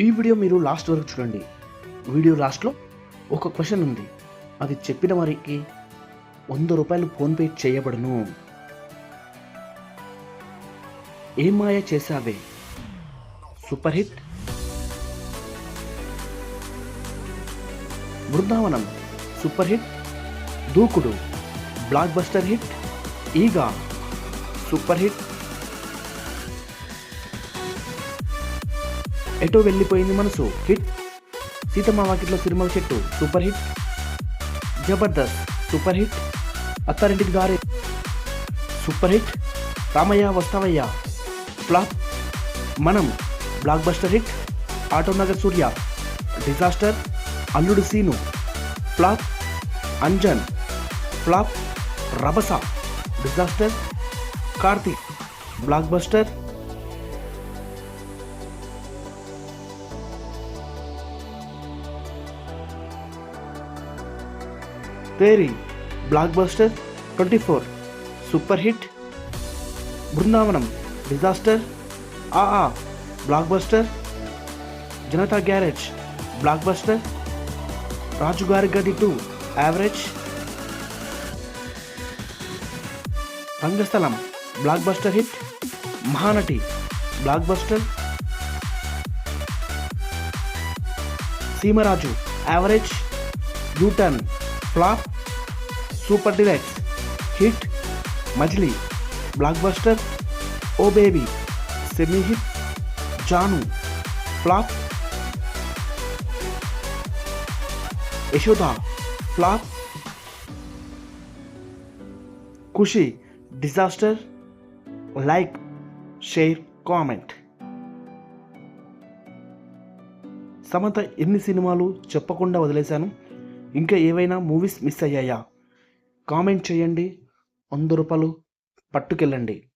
ఈ వీడియో మీరు లాస్ట్ వరకు చూడండి. వీడియో లాస్ట్లో ఒక క్వశ్చన్ ఉంది. అది చెప్పిన వారికి వంద రూపాయలు ఫోన్పే చేయబడును. Ye Maaya Chesave? Super hit. Brindavanam super hit. Dookudu blockbuster hit. Eega super hit. Eto Vellipoyindhi Manasu. Hit. Seethamma Vakitlo Sirimalle Chettu. Super hit. Jabardasth. Super hit. Attarintiki Daari. Super hit. Ramayya Vasthavayya. Flop. Manam. Blockbuster hit. Autonagar Surya. Disaster. Alludu Seenu. Flop. Anjaan. Flop. Rabhasa. Disaster. Karthik. Blockbuster. Pairing blockbuster twenty four super hit Brindavanam disaster ఆ ఆ blockbuster Janatha garage block buster Rajugari Gadhi two average Rangasthalam blockbuster hit Mahanati blockbuster Seemaraja average U turn flop super deluxe hit Majili blockbuster oh baby semi hit Jaanu flop Yashoda flop Kushi disaster like share comment. Samantha ఎన్ని సినిమాలు చెప్పకుండా వదిలేశాను? ఇంకా ఏవైనా movies miss అయ్యాయా? Comment చేయండి. వంద రూపాయలు పట్టుకెళ్ళండి.